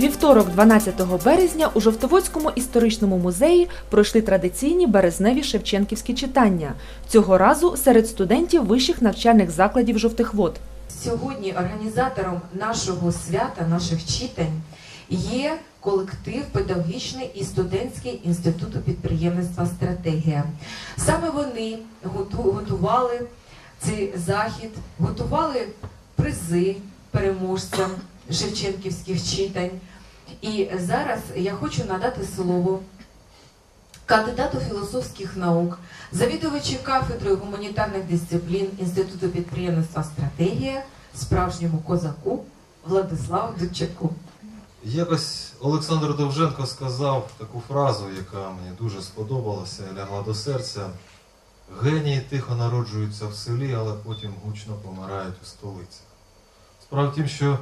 вівторок, 12 березня, у Жовтоводському історичному музеї пройшли традиційні березневі шевченківські читання. Цього разу серед студентів вищих навчальних закладів жовтих вод. Сьогодні організатором нашого свята, наших читань, є колектив педагогічний і студентський інституту підприємництва Стратегія. Саме вони готували цей захід, готували призи переможцям шевченківських читань. І зараз я хочу надати слово кандидату філософських наук, завідувачу кафедрою гуманітарних дисциплін Інституту підприємництва Стратегія, справжньому козаку Владиславу Дудчаку. Якось Олександр Довженко сказав таку фразу, яка мені дуже сподобалася лягла до серця. Генії тихо народжуються в селі, але потім гучно помирають у столицях. Справа в тім, що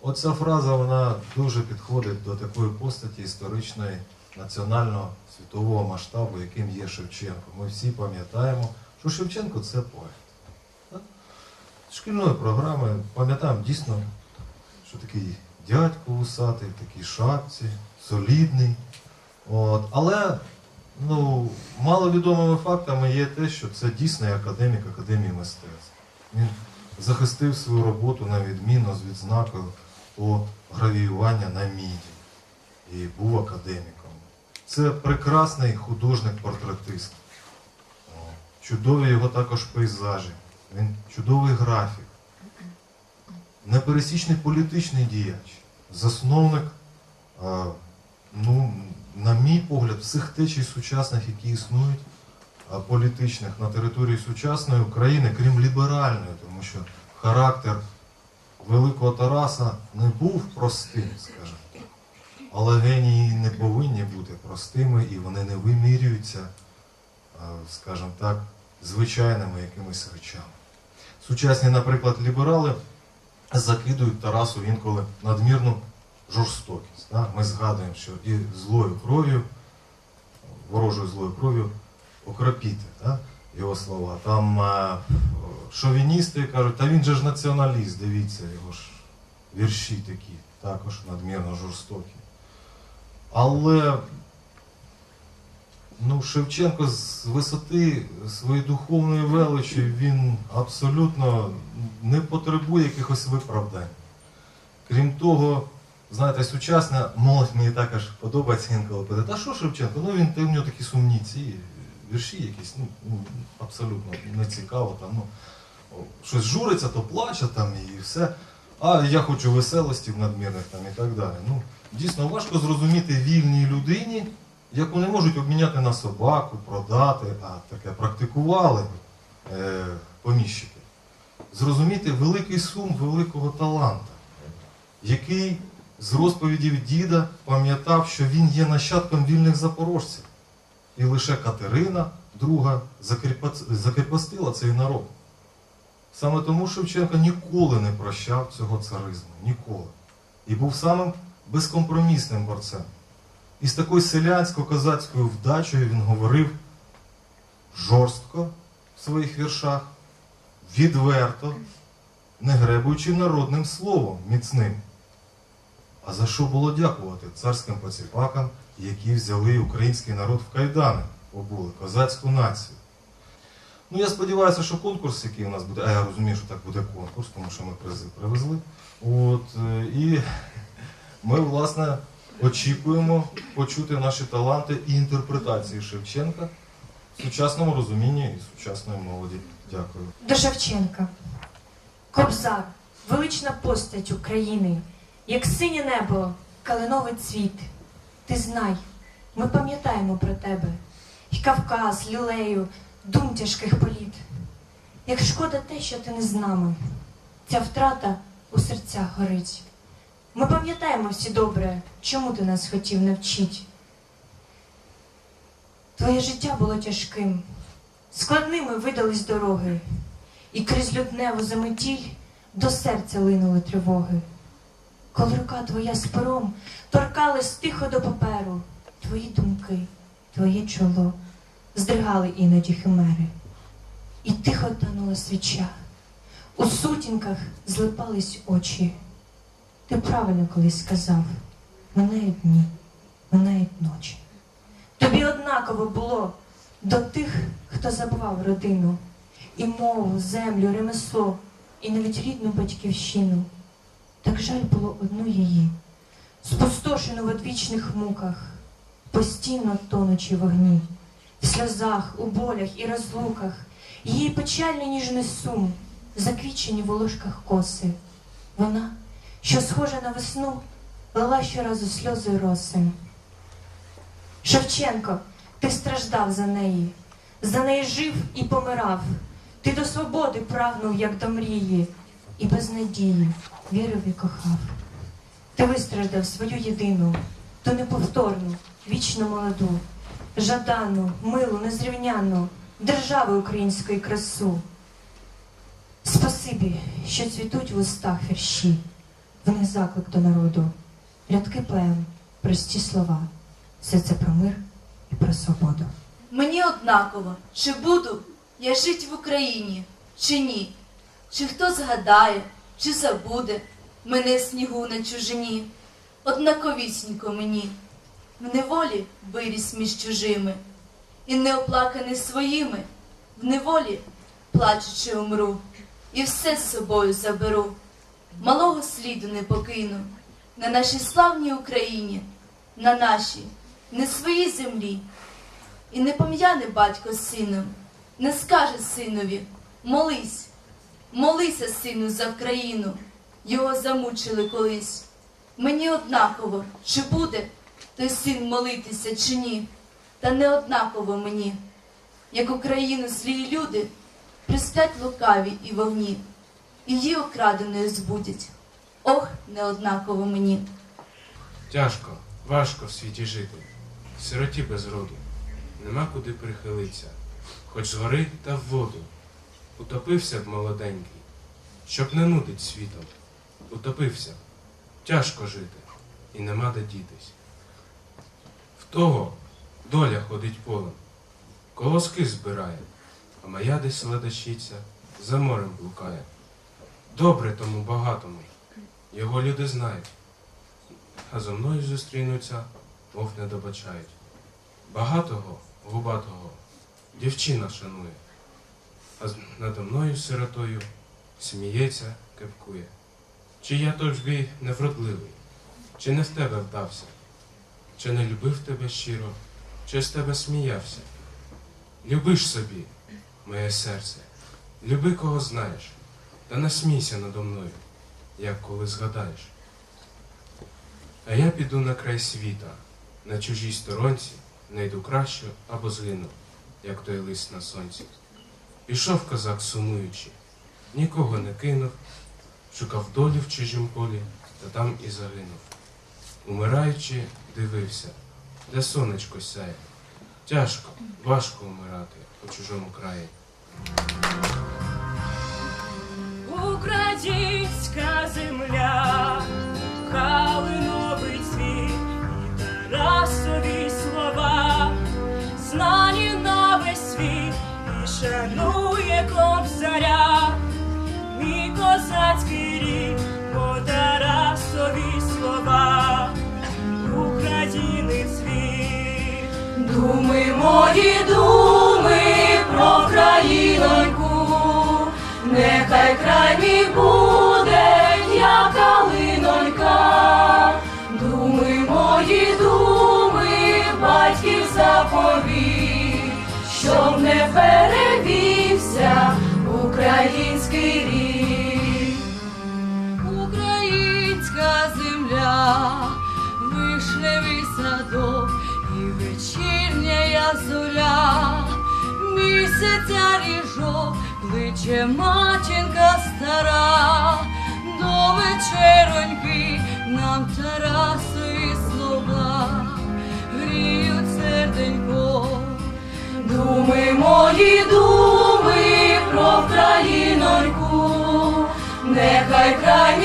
оця фраза вона дуже підходить до такої постаті історичної національного світового масштабу, яким є Шевченко. Ми всі пам'ятаємо, що Шевченко це поет. Шкільної програми пам'ятаємо дійсно, що такий дядько усатий, в такій шапці, солідний. От. Але ну, маловідомими фактами є те, що це дійсний академік Академії мистецтв. Він захистив свою роботу на відмінно з відзнакою по гравіювання на міді і був академіком. Це прекрасний художник-портретист. Чудові його також пейзажі. Він чудовий графік непересічний політичний діяч, засновник, ну, на мій погляд, всіх течій сучасних, які існують, політичних на території сучасної України, крім ліберальної, тому що характер Великого Тараса не був простим, скажімо. так. Але генії не повинні бути простими і вони не вимірюються, е, скажімо так, звичайними якимись речами. Сучасні, наприклад, ліберали закидують Тарасу інколи надмірну жорстокість. Да? Ми згадуємо, що і злою кров'ю, ворожою злою кров'ю окропіти да? його слова. Там е, шовіністи кажуть, та він же ж націоналіст, дивіться, його ж вірші такі, також надмірно жорстокі. Але ну, Шевченко з висоти своєї духовної величі він абсолютно не потребує якихось виправдань. Крім того, знаєте, сучасна молодь мені також подобається інколи питає, та що Шевченко? Ну він та в нього такі сумні ці вірші якісь, ну, ну абсолютно не цікаво. Там, ну, щось журиться, то плаче там і все. А я хочу веселості надмірних там і так далі. Ну, дійсно важко зрозуміти вільній людині, яку не можуть обміняти на собаку, продати, а таке практикували е, поміщики. Зрозуміти великий сум великого таланта, який з розповідів діда пам'ятав, що він є нащадком вільних запорожців. І лише Катерина закріпа- закріпостила цей народ. Саме тому Шевченко ніколи не прощав цього царизму. Ніколи. І був самим безкомпромісним борцем. І з такою селянсько-козацькою вдачею він говорив жорстко в своїх віршах, відверто, не гребуючи народним словом міцним. А за що було дякувати царським поціпакам, які взяли український народ в кайдани, обули козацьку націю? Ну, я сподіваюся, що конкурс, який у нас буде, а я розумію, що так буде конкурс, тому що ми призи привезли. От, е, і ми, власне, очікуємо почути наші таланти і інтерпретації Шевченка в сучасному розумінні і сучасної молоді. Дякую. До Шевченка. Кобзар, велична постать України, як синє небо, калиновий цвіт. Ти знай, ми пам'ятаємо про тебе, І Кавказ, люлею, дум тяжких політ. Як шкода те, що ти не з нами, ця втрата у серцях горить. Ми пам'ятаємо всі добре, чому ти нас хотів навчить. Твоє життя було тяжким, складними видались дороги, і крізь лютневу заметіль до серця линули тривоги. Коли рука твоя з пером торкалась тихо до паперу, твої думки, твоє чоло здригали іноді химери, і тихо танула свіча. У сутінках злипались очі. Ти правильно колись сказав, минають дні, минають ночі. Тобі однаково було до тих, хто забував родину, і мову, землю, ремесло, і навіть рідну батьківщину. Так жаль було одну її, спустошену в одвічних муках, постійно тонучи в огні, в сльозах, у болях і розлуках, її печальний ніжний сум, заквічені в ложках коси. Вона, що схожа на весну, лила щоразу сльози й роси. Шевченко, ти страждав за неї, за неї жив і помирав. Ти до свободи прагнув, як до мрії, і без надії вірив і кохав. Ти вистраждав свою єдину, ту неповторну, вічно молоду, жадану, милу, незрівняну, держави української красу. Спасибі, що цвітуть в устах вірші, в них заклик до народу, рядки поем, прості слова, все це про мир і про свободу. Мені однаково, чи буду я жить в Україні, чи ні, чи хто згадає, чи забуде мене снігу на чужині. Однаковісінько мені, в неволі виріс між чужими, і не оплаканий своїми, в неволі плачучи умру, і все з собою заберу. Малого сліду не покину на нашій славній Україні, на нашій, не своїй землі. І не пом'яне батько з сином, не скаже синові молись, молися, сину, за Вкраїну. Його замучили колись. Мені однаково, чи буде той син молитися, чи ні, та не однаково мені, як Україну злі люди приспять лукаві і вогні, і її окраденою збудять. Ох, не однаково мені. Тяжко, важко в світі жити, в сироті без роду, нема куди прихилитися, хоч з гори та в воду. Утопився б молоденький, щоб не нудить світом. Утопився, тяжко жити, і нема де дітись. Того доля ходить полем, колоски збирає, а моя десь ледачиця за морем блукає. Добре тому багатому, його люди знають а зо мною зустрінуться, мов не добачають. Багатого, губатого, дівчина шанує, а надо мною сиротою сміється, кепкує. Чи я тобі невродливий, чи не в тебе вдався, чи не любив тебе щиро, чи з тебе сміявся? Любиш собі, моє серце, люби кого знаєш, та не смійся надо мною, як коли згадаєш. А я піду на край світа, на чужій сторонці, найду кращу або згину, як той лист на сонці. Пішов козак сумуючи, нікого не кинув, шукав долю в чужім полі, та там і загинув. Умираючи, дивився, де сонечко сяє. Тяжко, важко умирати у чужому краї. Українська земля, калиновий цвіт і Тарасові слова, знані на весь світ і шанує кобзаря, Мої думи про країноньку, нехай край мій буде, місяця ріжок, кличе матінка стара, до вечероньки нам Тарасові слова, гріють серденько. Думи мої думи про країноньку, нехай край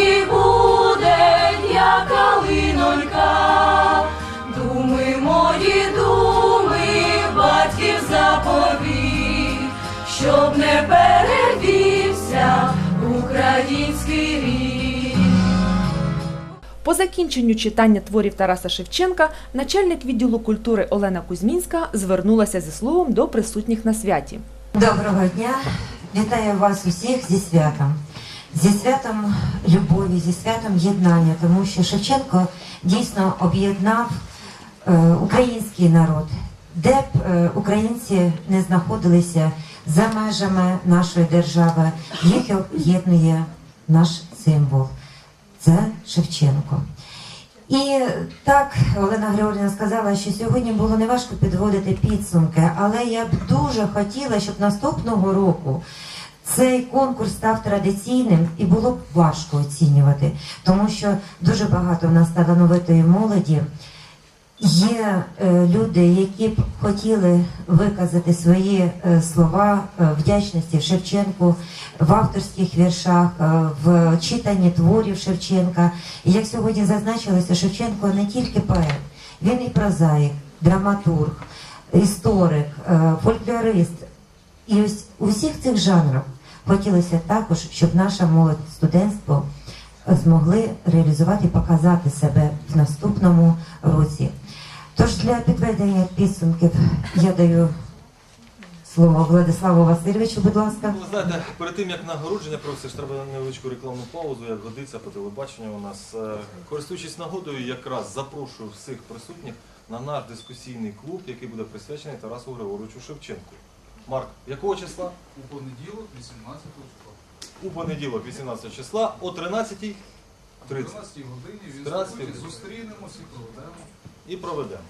перевівся український рік. По закінченню читання творів Тараса Шевченка начальник відділу культури Олена Кузьмінська звернулася зі словом до присутніх на святі. Доброго дня! Вітаю вас усіх зі святом. Зі святом любові, зі святом єднання, тому що Шевченко дійсно об'єднав е, український народ, де б е, українці не знаходилися за межами нашої держави, їх об'єднує наш символ. Це Шевченко. І так Олена Григорівна сказала, що сьогодні було неважко підводити підсумки, але я б дуже хотіла, щоб наступного року цей конкурс став традиційним і було б важко оцінювати, тому що дуже багато в нас талановитої молоді. Є е, люди, які б хотіли виказати свої е, слова е, вдячності Шевченку в авторських віршах, в читанні творів Шевченка. І як сьогодні зазначилося, Шевченко не тільки поет, він і прозаїк, драматург, історик, фольклорист. І ось у всіх цих жанрах хотілося також, щоб наша молодь студентство змогли реалізувати і показати себе в наступному році. Тож для підведення підсумків я даю слово Владиславу Васильовичу, будь ласка. Ну, ви знаєте, перед тим як нагородження провести ж треба невеличку рекламну паузу, як годиться по телебаченню у нас. Е, Користуючись нагодою, якраз запрошую всіх присутніх на наш дискусійний клуб, який буде присвячений Тарасу Григоровичу Шевченку. Марк, якого числа? У понеділок, 18 числа. У понеділок, 18 числа, о 13.30 О 12 годині в 13 зустрінемося і проведемо. І проведемо.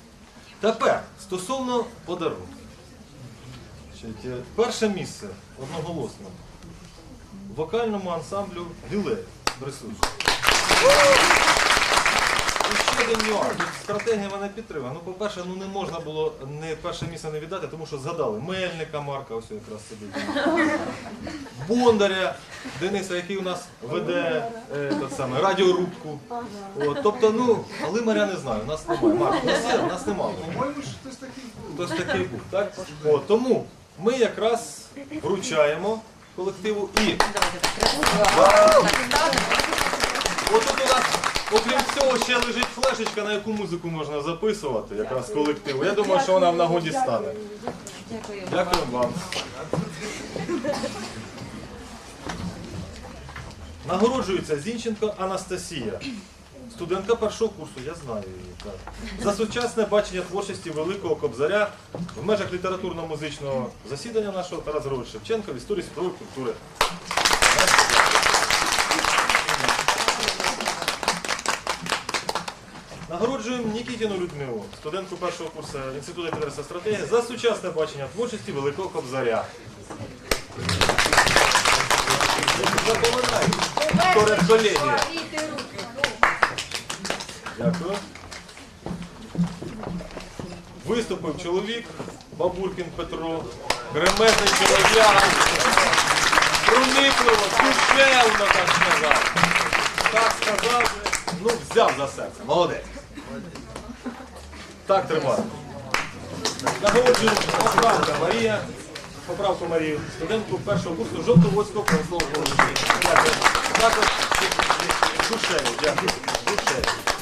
Тепер стосовно подарунків. Е, Перше місце одноголосно вокальному ансамблю Дюлей присутній. Ще один нюанс. Стратегія мене підтримує. Ну, по-перше, ну не можна було не перше місце не віддати, тому що згадали Мельника Марка, ось якраз сидить. Бондаря Дениса, який у нас веде е, тот радіорубку. От, тобто, ну, а Лимаря не знаю, нас немає. Марк, нас є, нас немає. По-моєму, хтось такий був. Хтось такий був, так? От, тому ми якраз вручаємо колективу і. Отут у нас, окрім цього, ще лежить флешечка, на яку музику можна записувати, якраз колективу. Я думаю, що вона в нагоді стане. Дякую вам. Нагороджується Зінченко Анастасія. Студентка першого курсу, я знаю її. Так. За сучасне бачення творчості Великого Кобзаря в межах літературно-музичного засідання нашого Тарас Григорович Шевченка в історії світової культури. Нагороджуємо Нікітіну Людмилу, студентку першого курсу Інституту літературної стратегії за сучасне бачення творчості Великого Кобзаря. Запоминай, хто колегія. Дякую. Виступив чоловік, Бабуркін Петро, гремезний чоловік, проникливо, душевно так сказав. Так сказав, ну взяв за серце. Молодець. Так тримати. Нагороджуємо поправка Марія. Поправку Марію, студентку першого курсу Жовтоводського промислового коледжу. Також душею, дякую. Душею.